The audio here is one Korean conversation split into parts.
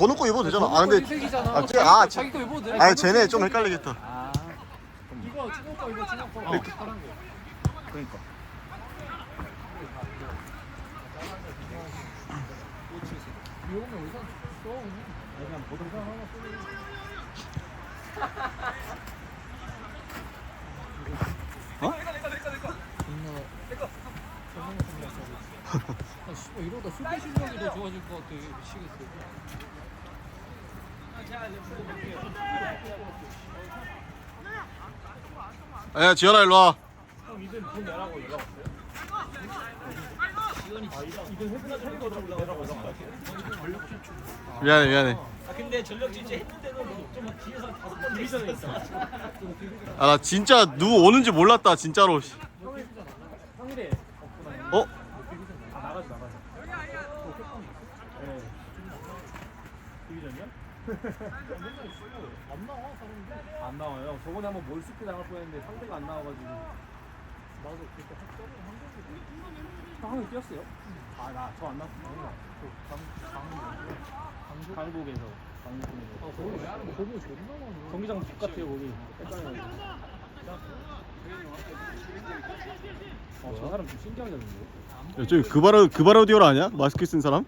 건우 거 입어도 되잖아. 아 근데 색이잖아. 아, 쟤- 아, 자기 거 입어도 돼. 아 쟤네 좀 헷갈리겠다. 아. 이거 중국 거 이거 중국 거. 어. 이렇게 파란 거. 그러니까. 써? 그냥 하나 쓰는. 어? 아, 씨발 이러다 수비 실력이 더 좋아질 것 같아. 미치겠어. 야 지현아 일로 와. 연락 왔어요? 아? 미안해 미안해. 아 근데 전력 질주 했는데도 좀 뒤에서 다섯 번 디비전에 있어. 아 나 진짜 누구 오는지 몰랐다 진짜로. 어? 아 나가지 나가지. 네. 디비전이요? 맨날 있어요. 안 나와 사람들. 안 나와요. 저번에 한번 몰스키 나갈 뻔했는데 상대가 안 나와가지고. 맞아 그때 학점을 한 적이 형이 뛰었어요? 아 나 저 안 나왔어. 강 강북에서 강북에서. 아 거기 왜 하는 거? 거기 존나 많아. 경기장 뒷 같아요 거기. 헷갈려가지고. 어저 사람 좀 신기하게 잡는데. 저기 그바로 그바로디오라 아니야? 마스크 쓴 사람?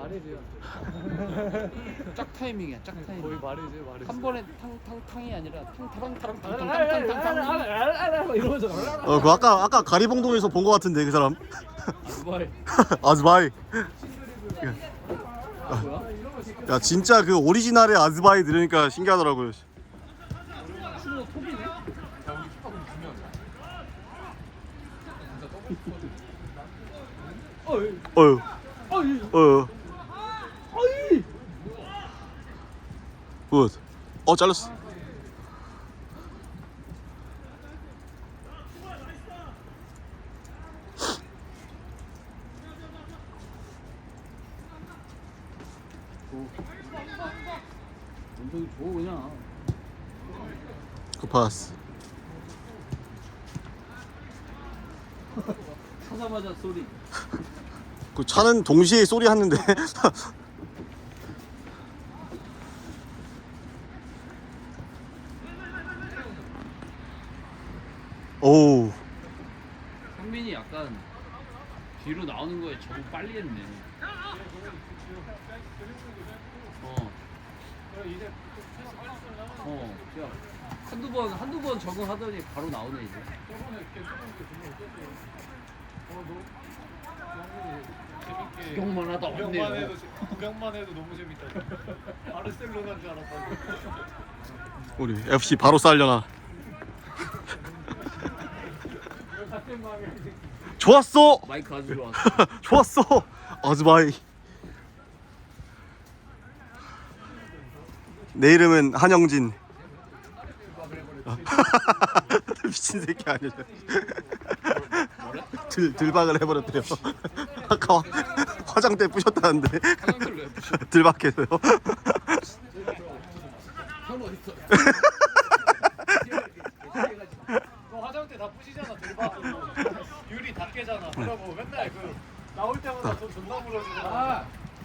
말해줘요. 짝 타이밍이야. 짝 타이밍. 거의 말해줘요 말해줘. 한 번에 탕탕 탕이 아니라 탕타랑타랑 탕탕탕탕탕. 이러면서 어 그 아까 아까 가리봉동에서 본거 같은데 그 사람. 아스바이. 아즈바이. 뭐야? 야 진짜 그 오리지널의 아즈바이 들으니까 신기하더라고요. 추모 톱이네. 어휴. 어휴. 굿. 어 잘렸어. 운동이 좋아 그냥. 굿파스. 타자마자 소리. 그 차는 동시에 소리 하는데. 오. 성민이 약간 뒤로 나오는 거에 적응 빨리 했네. 어. 어. 야, 한두 번 한두 번 적응하더니 바로 나오네 이제. 구경만 하다 구경만 왔네요. 해도 구경만 해도 너무 재밌다. 바르셀로나인 줄 알았다. 우리 FC 바로 쌀려나. 같은 마음이야. 이 새끼. 좋았어. 마이크 아주 좋았어. 좋았어. 아즈바이. 내 이름은 한영진. 미친 새끼 아니야. 들 들박을 해버렸대요. 아까 화- 화장대 부셨다는데 화장실로 해. 들박해서요. 형? 너 화장대 다 부시잖아 들박으로. 다 깨잖아. 그러고 맨날 그 나올 때마다 돈 존나 물어주잖아.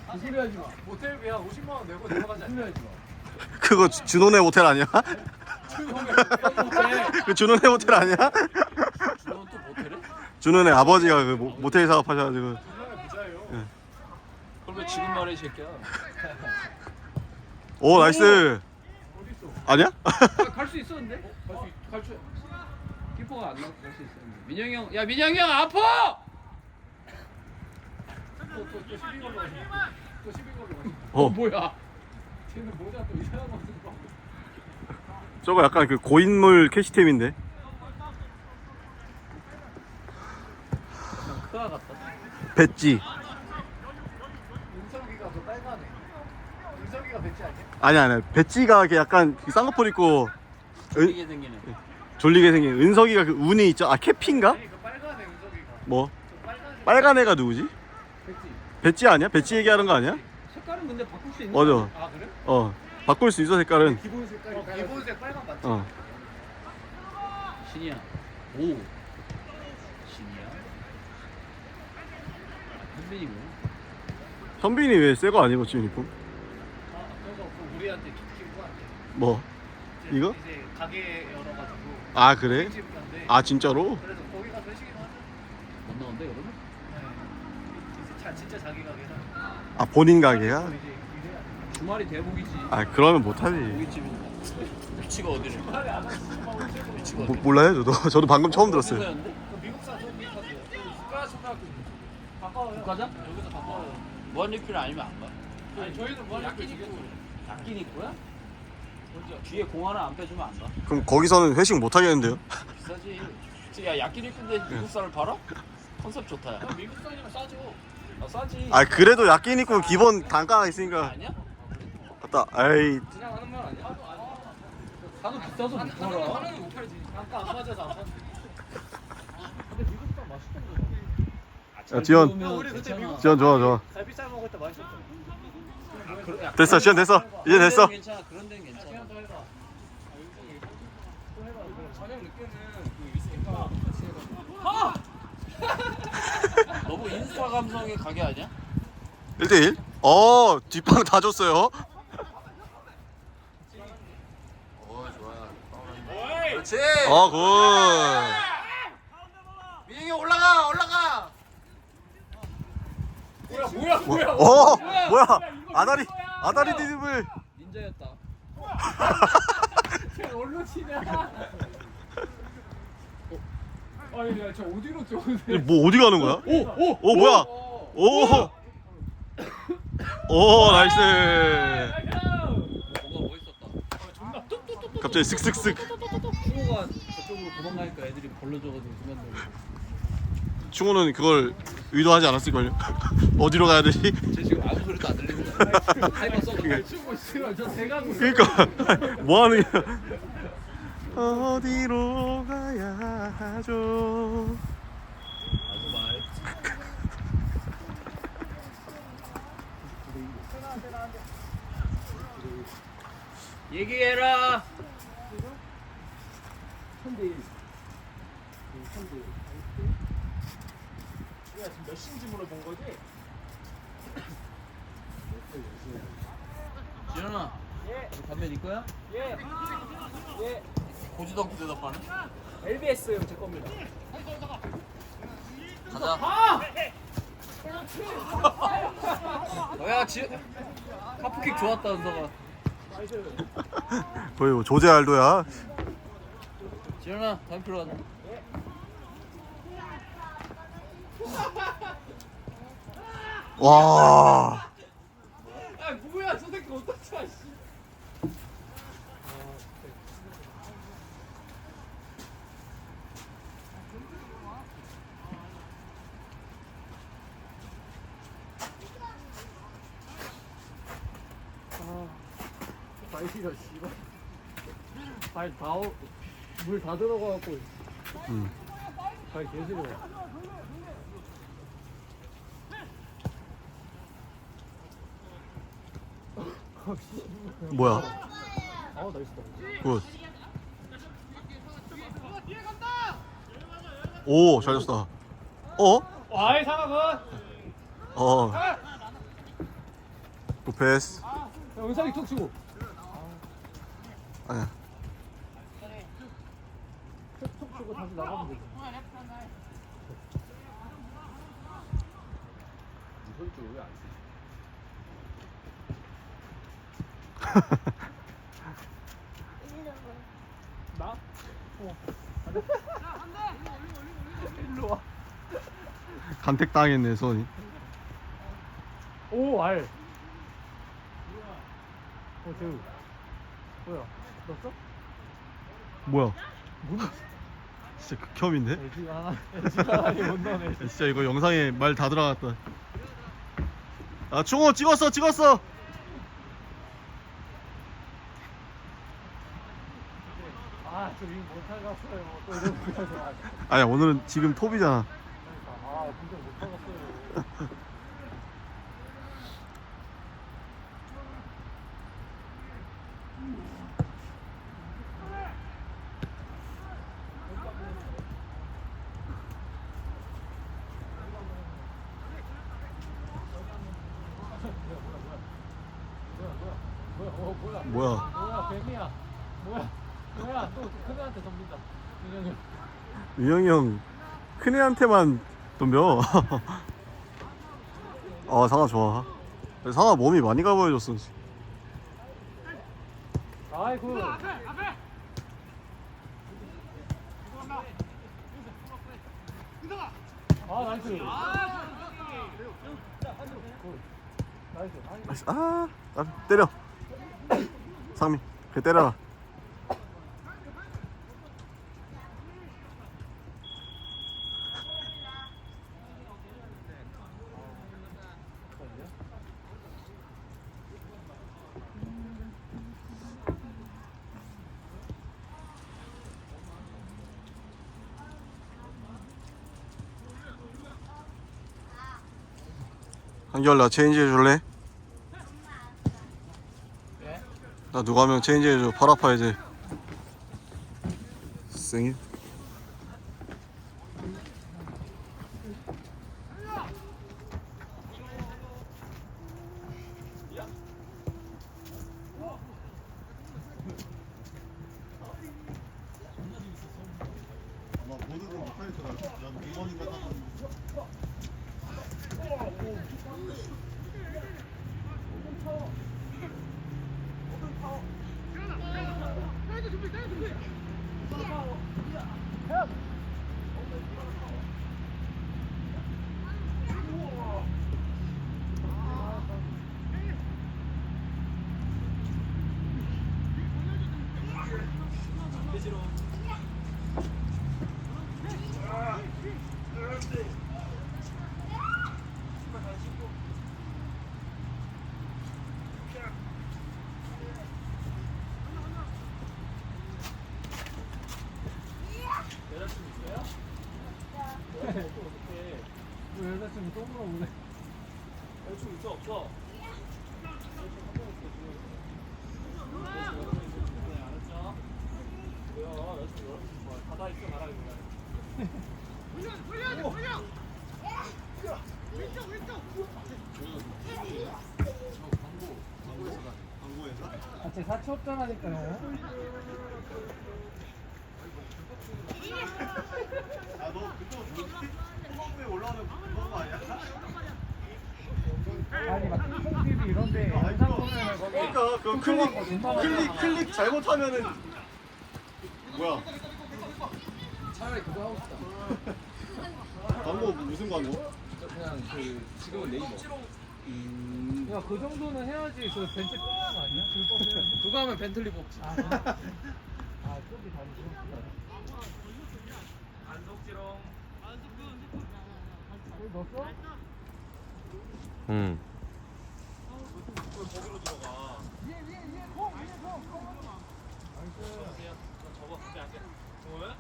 아, 소리 하지 마. 모텔비 한 50만 원 내고 내려가지 않냐? 소리 하지 마. 그거 주- 준호네 호텔 아니야? 그 준호네 호텔 아니야? 준호는 또 모텔해? 준호네 아버지가 그 모- 모텔 사업하셔가지고 중간에 부자예요. 그럼 왜 지금 말해 이 새끼야? 오 나이스 어딨어? 아니야? 갈 수 있었는데? 갈수 키퍼가 안 나갈 수 있었는데. 민영이 형, 야 민영이 형 아파! 또또 12걸로 가시. 또 12걸로 가시. 어 뭐야? 쟤는 모자 또 이상한 거 쓰고. 저거 약간 그 고인물 캐시템인데 그냥 크아 같다. 배지 은석이가 더 빨간해. 은석이가 배지 아니야? 아니야 아니야 배지가 이렇게 약간 그 쌍꺼풀 있고 은, 이게 생기네. 졸리게 생긴 은석이가 그 운이 있죠 아 캐피인가? 아니 그 빨간 애 은석이가. 뭐저 빨간색. 빨간 애가 누구지? 배지. 배지 아니야? 배지 얘기하는 거 아니야? 색깔은 근데 바꿀 수 있는 맞아 거아 그래? 어 바꿀 수 있어 색깔은 기본 색깔. 어, 기본색 빨간 맞지? 어? 신이야. 오. 신이야. 아, 현빈이고. 현빈이 왜 새 거 안 입었지 유니폼? 애들한테 기부한테. 뭐 이거? 이제 가게 열어가지고 아 그래? 집. 아 진짜로? 그래서 거기 가서 회식이나 하자. 못 나온대 그러면? 이제 자, 진짜 자기 가게라. 아 본인 가게야? 이제 일해야 돼. 주말이 대복이지. 아 그러면 못하지 고깃집이니까. 위치가 어디래? 위치가 모, 몰라요 저도 저도 방금 처음 들었어요 그 미국산 좀 비슷한데. 국가 초등학교. 가까워요. 국가장? 여기서 가까워요. 무한리필 아니면 안 가? 아니 저희는 무한리필 지금 약긴 뒤에 공 하나 안 빼주면 안 가. 그럼 거기서는 회식 못 하겠는데요? 비싸지. 야 야끼니꾼데 미국 쌀을 팔아? 컨셉 좋다. 야. 미국 쌀이면 싸죠. 아 싸지. 아 그래도 야끼니쿠 기본 단가가 있으니까 아니야? 맞다 에이 그냥 하는 말 아니야? 한우 비싸서 못 팔아. 한우는 못 팔지. 단가 안 맞아서 안. 근데 미국 쌀 맛있던데. 야 지원 야, 우리 그때 미국 지원 좋아 좋아 갈비살 먹을 때 맛있었잖아. 아, 야, 됐어, 지원 됐어. 이제 그런 됐어. 데는 괜찮아. 그런 데는 괜찮아. 시간 더 해봐. 또 해봐. 저녁 늦게는 그 위스키가 같이 해봐. 너무 인스타 감성의 가게 아니야? 1대1? 어 뒷방 다 줬어요 어 좋아. 그렇지. 어 굿 민영이 올라가 올라가. 뭐야 뭐야 뭐야. 어 뭐야 아다리 아다리 디립을 닌자였다. 쟤 뭘로 치냐? 아니 야저 어디로 쏘는데? 뭐 어디 가는 거야? 오 오 오 뭐야 오오 오 나이스 뭔가 멋있었다. 존나 뚝뚝뚝뚝. 갑자기 슥슥슥 충호가 저쪽으로 도망가니까 애들이 벌려줘가지고 중간에. 충호는 그걸 의도하지 않았을걸요 어디로 가야 되지? 쟤 지금 아무 소리도 안 들리는 거야. 타이머 써도 충호 있으면 저 대가고. 그니까 뭐 하는 거야 어디로 가야 하죠 아주 말. 얘기해라. 우리가 지금 몇 신지문을 본 거지? 지현아. 예. 담배 네 거야? 예. 예. 보지도 않고 대답하네. LBS 형제 겁니다. 가자. 너야 지. 카프킥 좋았다 은서가. 거의 뭐 조제 알도야 지현아 담배 필요 하나. 와 야 뭐야 저 새끼 어떡하 씨. 발 씨발. 발다 물다 들어가갖고. 음. 발 개시려. 뭐야 아 나이스다. 굿. 오, 잘 줬다. 어? 아이 상황은. 어. 굿패스. 야, 은상이 툭 치고. 아니야. 툭 치고 다시 나가면 되지. 이번 주 왜안 쓰지? 나? 어. 일로 와. 간택 당했네, 손이. 오 알. 어 재우. 뭐야? 넣었어? 뭐야? 문. 진짜 극혐인데? 못 넣네. 진짜 이거 영상에 말 다 들어갔다. 아, 충호 찍었어, 찍었어. 아, 저 이거 못하겠어요. 또 이러고 그래서 아, 아니야, 오늘은 지금 톱이잖아. 아, 진짜 못하겠어요. 뭐야 어 뭐야 뭐야? 뭐야 뱀이야 뭐야 뭐야 또 큰애한테 덤빈다 민영이 형. 형 큰애한테만 덤벼. 아 상아 좋아. 상아 몸이 많이 가보여줬어. 아이고 아 나이스 굿. 나이스. 아, 아 때려. 상민, 그 때려라. 한결 나 체인지 해줄래? 나 누가 한명 체인지 해줘. 팔 아파 이제. 생일 아마 모두들 못하겠더라 난 2번인가 딱 왜 여자친구 또 물어보네 여자친구 있어 없어? 뭐야 여자친구 여자친구 좋아 가다 있어 가라 이거 같이 사치 없잖아니까요 아너 그거 뭐지? 토마토에 올라오는 그런 거 아니야? 아니 막 콩TV 이런데 영상 보면 거기 그러니까 그 클릭 클릭 클릭 잘못하면은 뭐야? 차라리 그거 하고 싶다. 광고 무슨 광고? 그냥 그 지금은 네이버. 음... 야 그 정도는 해야지 그 벤치 뽑는 거 아니야? 그거 하면 벤틀리 뽑지. 아? 아 쪽이 다르지 안속지롱 여기 넣었어? 음. 거기로 들어가 접어 그냥 할게 뭐야?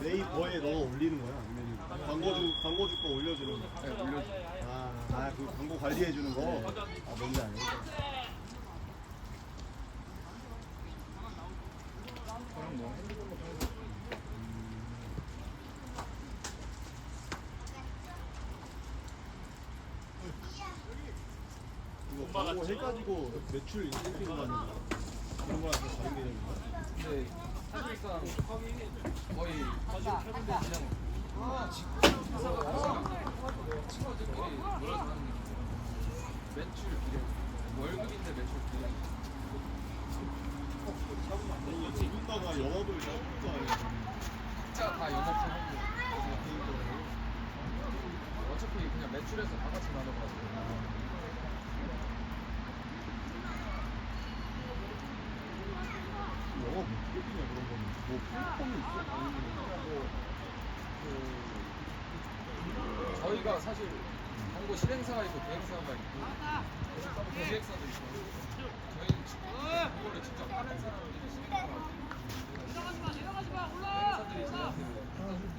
네이버에 넣어 올리는 거야? 아니면 광고주 광고주 거 올려주는 거? 네, 올려줘. 아, 아, 그 광고 관리해 주는 거. 아, 뭔지 알네. 그럼 뭐 핸드폰으로 이거 광고 해가지고 매출 인센티브 받는 거. 그런 거랑 좀 다른 개념인가? 근데 사실상 거의 친구들끼리 몰아서 하는 매출 비례 월급인데 매출 비례 이거 지금다가 영업을 시작한 거 아니야? 진짜 다 연합체 하고 어차피 그냥 매출에서 다 같이 나눠가지고 영업 어떻게 되냐 그런 거는. 뭐 플랫폼이 있어? 아니면 그 저희가 사실 광고 실행사가 있고 대행사가 있고 기획사도 있고 저희는 지- 광고를 직접 하는 사람들이 실행사가 있고 대행사들이 저희한테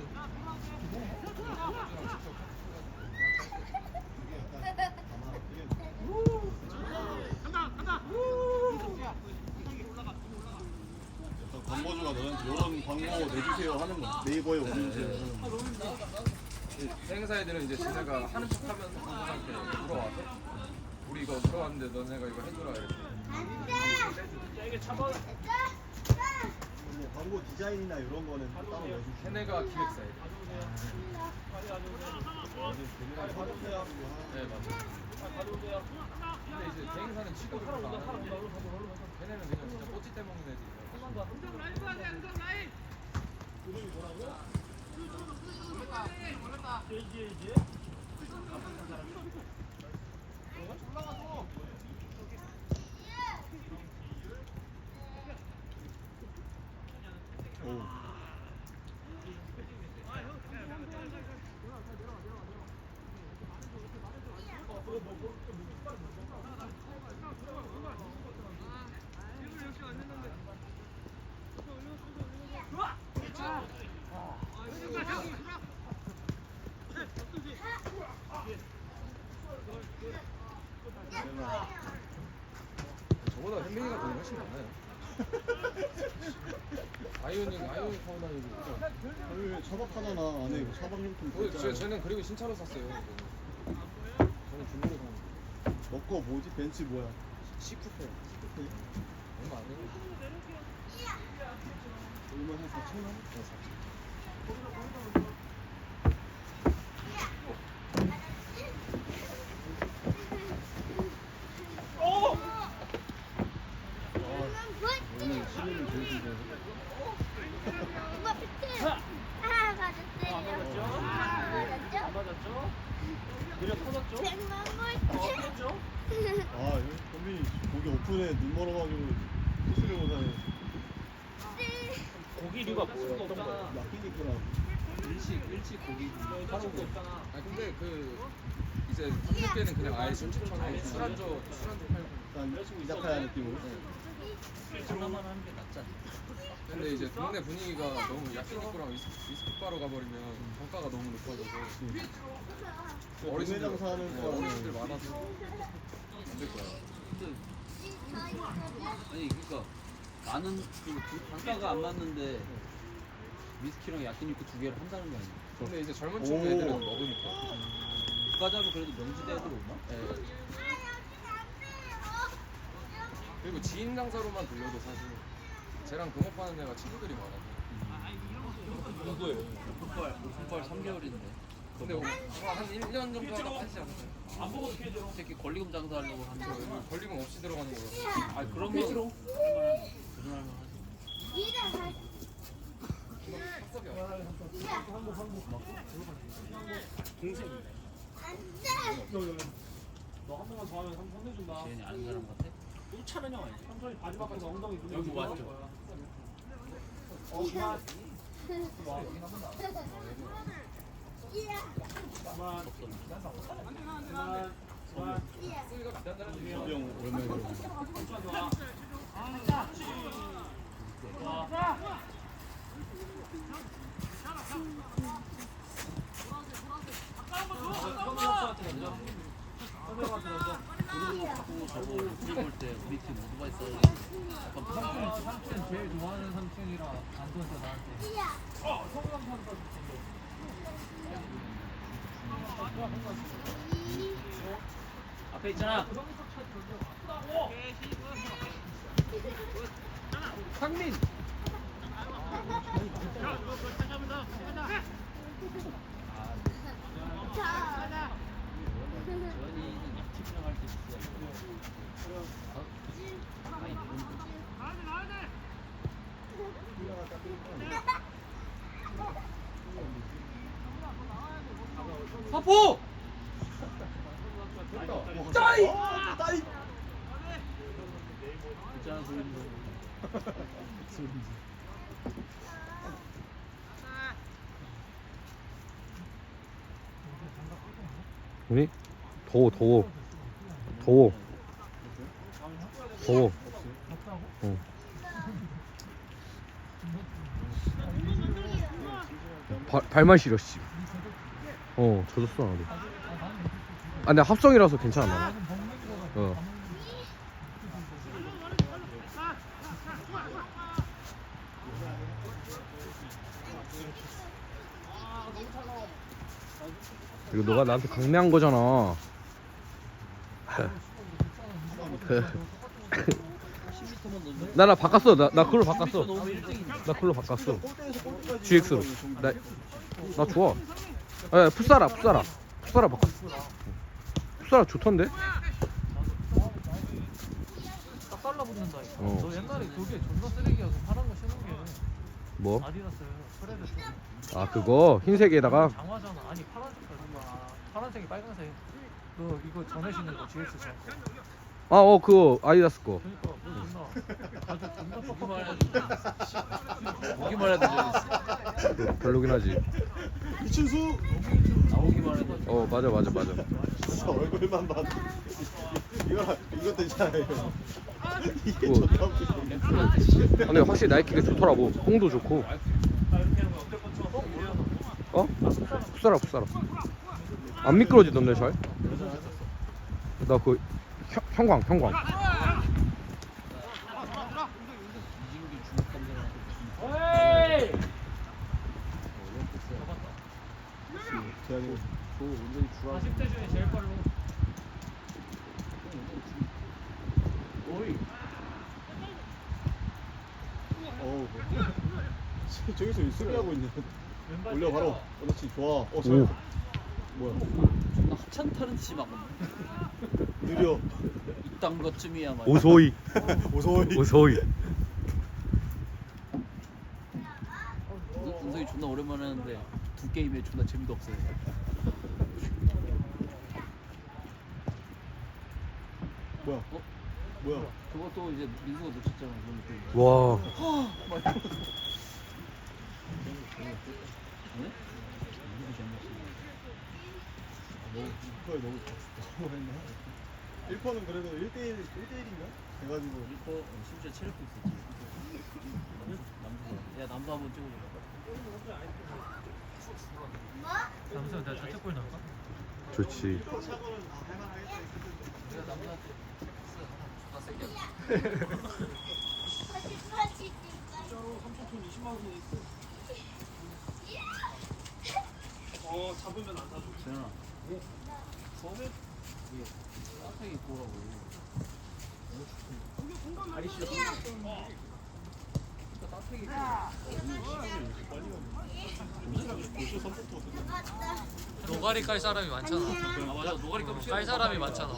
약간 광고주가 너한테 이런 광고 내주세요 하는 거. 네이버에. 하는 거. 대행사 애들은 이제 지네가 하는 척 하면서 광고한테 물어와서 우리 이거 들어왔는데 너네가 이거 해줘라 이렇게 뭐 광고 디자인이나 이런 거는 따로 내주시고 걔네가 기획사예요. 사주세요 네 맞아요. 근데 이제 대행사는 취급을 별로 안 하는데 걔네는 그냥 진짜 꼬치 애들이에 오. 현민이가 돈이 훨씬 많아요. 아이오닉 아이오닉 타고 다니고. 여기 차박하잖아 안에 이거 차박용품 어, 있잖아. 저, 쟤는 그리고 신차로 샀어요. 저는, 저는 중고로 샀는데. 너거 뭐지? 벤츠 뭐야? 시쿠페. 얼마 안 해요? 얼마 한 4천 원? 오늘 시민을 보여주고 아, 맞았어요. 아, 맞았죠? 안 맞았죠? 느려 터졌죠? 쟁망을 아 이거 현민 이 고기 오픈에 눈 멀어가지고 키스를 못하네 고기류가 뭐예요? 어떤 거예요? 야끼니꾸랑 일식 일식 고기 하는 거 있잖아. 아 근데 그 이제 밤늦게는 그냥 아예 술집처럼 술안주 술안주 팔고. 약간 이자카야 느낌으로 하나만 하는 게 낫지 않나? 근데 이제 동네 분위기가 너무 야끼니꾸랑 위스- 위스키바로 가버리면 단가가 너무 높아져서 그 장사하는 네, 거는 어르신들 많아서 안 될 거야. 아니 그러니까 나는 그 두- 단가가 안 맞는데 위스키랑 야끼니쿠 두 개를 한다는 거 아니야? 근데 이제 젊은 친구 오. 애들은 먹으니까. 국가자로 그래도 명지대 애들 오나? 네. 그리고 지인 장사로만 들려도 사실 쟤랑 동업하는 애가 친구들이 많아서. 누구예요? 오픈발 오픈발 3개월인데 근데 뭐한 1년 정도 하다 빠지지 않았어요? 안 보고 어떻게 해줘? 새끼 권리금 장사하려고 하는 저거 여기 권리금 없이 들어가는 거라서. 아 그런 거 폐지로? 거짓말만 하지 합석이야. 너한 번만 더 하면 삼 혼내준다. 지현이 아는 사람 같아? 또 차는 형 아니야? 삼촌이 바지 바꿔서 엉덩이 눈에 여기 주고 왔죠? 어, 그만. 그만. 그만. 그만. 수영 오랜만에 들어 자꾸 저거 우리 볼때 우리 팀 오토바이 싸우고 약간 삼촌, 삼촌 제일 좋아하는 삼촌이라 안 줬어 나한테. 앞에 있잖아 상민 사포! 따이! 따이! 있잖아 소린도 우리 더워 더워 더워 더워 어. 발, 발만 시려 씨. 어 젖었어 나도 아 근데 합성이라서 괜찮아 나. 어. 이거 너가 나한테 강매한 거잖아. 10m만 넣는 나나 바꿨어. 나 나 그걸로 바꿨어. 너무 1등인데 나 그걸로 바꿨어. GX로. 나, 나 좋아. 아, 풋사라, 풋사라. 풋사라 바꿨어. 풋사라 좋던데? 딱 달라붙는다 이거 어. 너 옛날에 그게 존나 쓰레기야 그 파란 거 신은 게 뭐? 아디다스 프레드 쪽 아, 그거 흰색에다가 장화잖아 아니 파란색 파란색이 빨간색 너 이거 전에 신는 거 GX 전 아, 어, 그거 아디다스 거. 그니까 뭐 존나 아주 존나 보기만 뻑뻑해 해도 보기만 해도 재밌어 그 별로긴 하지. 이춘수 나오기만 해도 어, 맞아, 맞아, 맞아. 진짜 얼굴만 봐도 이거 이것도 있잖아요. 이게 뭐. 존나 웃기네. 근데 확실히 나이키가 좋더라고. 뽕도 좋고. 어? 풋사라, 풋사라. 안 미끄러지던데, 잘? 나 그 형광, 형광. 이진규 중국 감독한테 대한민국 저 운동이 주라 40대 중에 제일 빠르고 어이 어우 저기서 수비하고 있는 왼발 올려 바로. 그렇지 좋아 어. 잘. 뭐야? 존나 하찮 타는 듯이 막 느려. 이딴 것쯤이야 막. 오소이, 오소이. 오소이. 은석이 존나 오랜만에 하는데 두 게임에 존나 재미도 없어요. 뭐야? 어? 뭐야? 그것도 이제 민수가 놓쳤잖아 그런 느낌 와. 네? 그걸 너무 너무 했나 1퍼는 그래도 1대1 1대1인가? 돼가지고. 1퍼 어, 심지어 체력도 있었지. 남수 야 남수 한번 찍어줘. 잠시만 내가 자책골 나올까? 좋지. 내가 남수한테 존나 세게 진짜로 3천 20만 원 있어. 어 잡으면 안 사줘. 재현아 오라고 노가리 깔 사람이 많잖아. 아 맞아 노가리 껌깔 사람이 많잖아.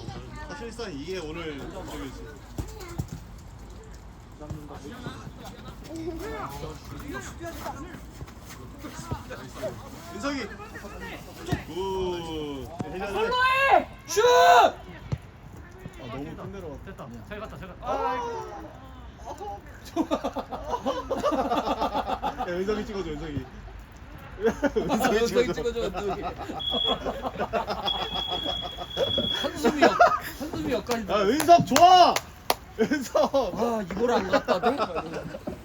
사실상 이게 오늘 저기지 민석이. 굿. 솔로해! 슛! 아 너무 큰 데로 왔다 됐다. 잘 갔다 잘 갔다. 아! 야 은석이 찍어줘 은석이. 은석이 은석이 찍어줘. 은석이. 한숨이 역 한숨이 역까지 야 은석 좋아! 은석. 아 이걸 안 갖다 대?